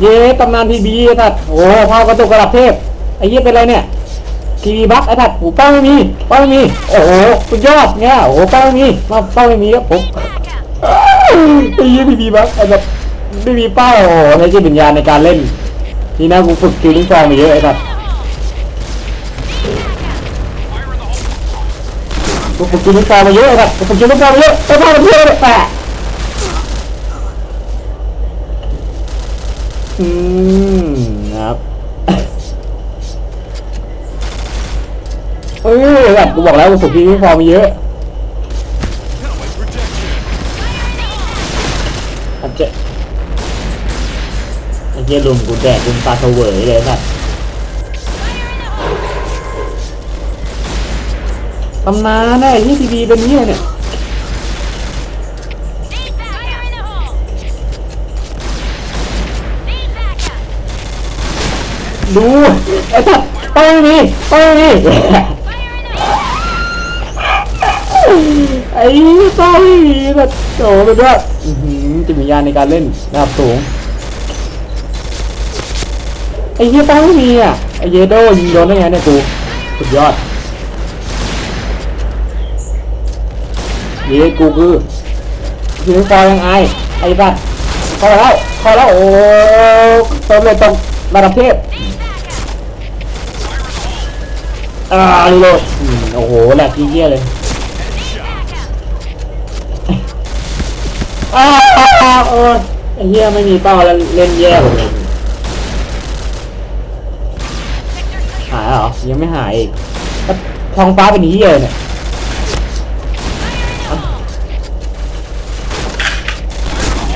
เย้ตำนานทีบีไอ้สัตว์โอ้ภาพกระตุกกระดับเทพไอ้เหี้ยเป็นไรเนี่ยทีวีบั๊กไอ้สัตว์หูเป้าไม่มีเป้าไม่มีโอ้โหสุดยอดเนี่ยโอ้โหเป้าไม่มีมาเป้าไม่มีครับผมไอ้เหี้ยทีวีบั๊กไอ้แบบไม่มีเป้าโอ้โหใช้จิตวิญญาณในการเล่นนี่นะกูฝึกคิวลิงฟองมาเยอะไอ้สัตว์กูฝึกคิวลิงฟองมาเยอะไอ้สัตว์กูฝึกคิวลิงฟองมาเยอะไอ้พ่อมันเยอะเลยแปะ อืมนะครับเออแบบกูบอกแล้วกูฝึกที่นี่ฟอร์มมาเยอะอาจจะไอ้เหี้ยลุมกูแดกลุมปลาเสวยเลยสัตว์ตำนานน่ะไอ้ที่ทีวีเป็นเนี้ยเนี่ย ดูไอ้สัตว์เป้าไม่มีเป้าไม่มี Fire in the hole. ไอ้เป้าไม่แบบโจไปด้วยอื้อหือจิตวิญญาณในการเล่นระดับสูงไอ้เหี้ยป้าไม่มีอะไอ้เยโดยิงโดนได้ไงเนี่ยกูสุดยอดเย้กูคือคือฟอยยังไงไอ้สัตว์เข้ามาแล้วเข้ามาแล้วโอ้ติมเลยตรงระดับเทพ อ่ารีโหลดอืมโอ้โหแหลกที่เยี่ยเลยอ้าวเออไอ้เหี้ยไม่มีเป้าแล้วเล่นแย่หมดเลยหายเหรอยังไม่หายอีกท้องฟ้าเป็นเหี้ยเลยเนี่ย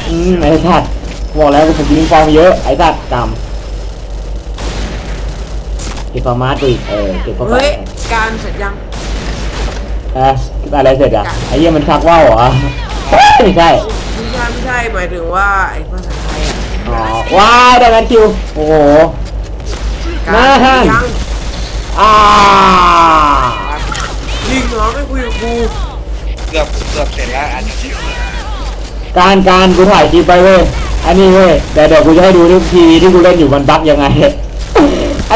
อืมไอ้สัตว์บอกแล้วกูผมยิงฟองเยอะไอ้สัตว์จำ ก็บฟอร์มาตอีกเออเก็บฟอร์มาเฮ้ยตการเสร็จยัง เอะอะไรเสร็จอะไอ้เหี้ยมันชักว่าวเหรอไม่ใช่ไม่ใช่ไม่ใช่หมายถึงว่าไอ้ภาษาไทยอะอ๋อว้ายได้แล้วคิวโอ้โหการน่าฮั่นยังอ่าลิงเหรอไม่คุยกับกูเกือบเกือบเสร็จแล้วอันนี้การการกูถ่ายคลิปไปเว้ยอันนี้เว้ยแต่เดี๋ยวกูจะให้ดูทุกทีที่กูเล่นอยู่มันบั๊กยังไงไ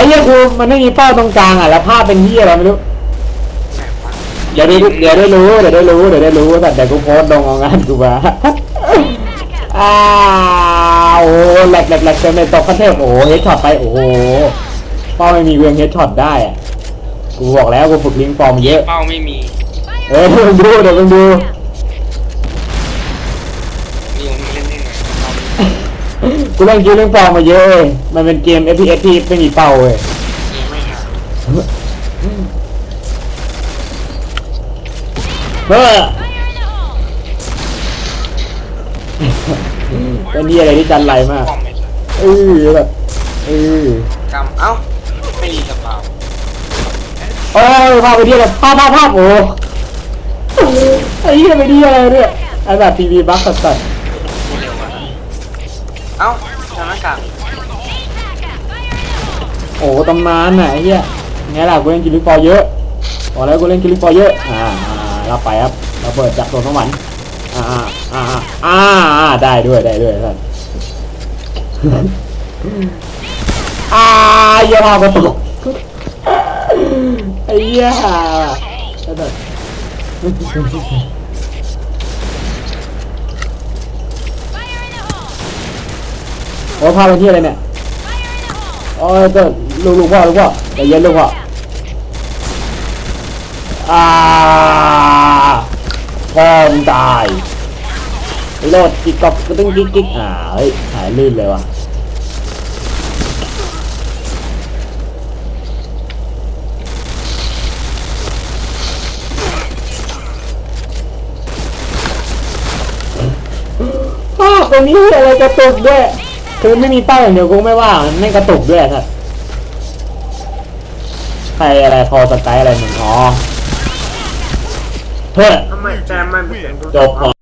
อ้เหี้ยกูมันไม่มีเป้าตรงกลางอะแล้วภาพเป็นเหี้ยอะไรไม่รู้ เดี๋ยวได้เดี๋ยวได้รู้เดี๋ยวได้รู้เดี๋ยวได้รู้แต่เดี๋ยวกูโพสต์ลงเอางานกูมาอ้าวโอ้โหแหลกแหลกแหลกเต็มเลยตกคันเทพโอ้โหเฮดช็อตไปโอ้โหเป้าไม่มีเวียงเฮดช็อตได้อะกูบอกแล้วกูฝึกลิงฟอร์มเยอะ เป้าไม่มี เออมึงดูเดี๋ยวมึงดู กูเล่นคิวลิงฟอร์มมาเยอะเว้ยมันเป็นเกม FPS ที่ไม่มีเป้าเว้ยยิงไม่หาเฮ้อ Fire in the hole. เป็นนี่อะไรที่จันไรมากป้อมไม่ใช่เออแบบเออกำเอ้าไม่มีกระเป๋าโอ้ยภาพไปที่อะไรภาพภาพภาพโอ้ไอ้เหี้ยไปที่อะไรเนี่ยไอ้แบบทีวีบั๊กสัสพูดเร็วมาเอ้าสถานการณ์ Need backup. Fire in the hole. ๆโอ้ตำนานน่ะไอ้เหี้ยไงล่ะกูเล่นคิวลิงฟอร์เยอะบอกแล้วกูเล่นคิวลิงฟอร์เยอะอ่าอ่ารับไปครับเราเปิดจากโซนสวรรค์อ่าอ่าอ่าอ่าอ่าได้ด้วยได้ด้วยท่านอ่าเยี่ยมากกระตุกไอ้เหี้ยไอ้แบบ Fire in the hole. โอ้พาไปที่อะไรเนี่ยโอ้ยก็ลูกลูกพ่อลูกพ่อใจเย็นลูกพ่ออ่าพ่อมตายโลดกิ๊กกอกก็ต้องกิ๊กกิ๊กอ่าเฮ้ยหายลื่นเลยว่ะภาตรงนี้อะไรกระตุกด้วย คือไม่มีเป้าอย่างเดียวกูไม่ว่ามันไม่กระตุกด้วยครับใครอะไรคอสไตล์อะไรหนึ่งอ๋อเฮ้ยทำไมแต่มันเป็นจบพอ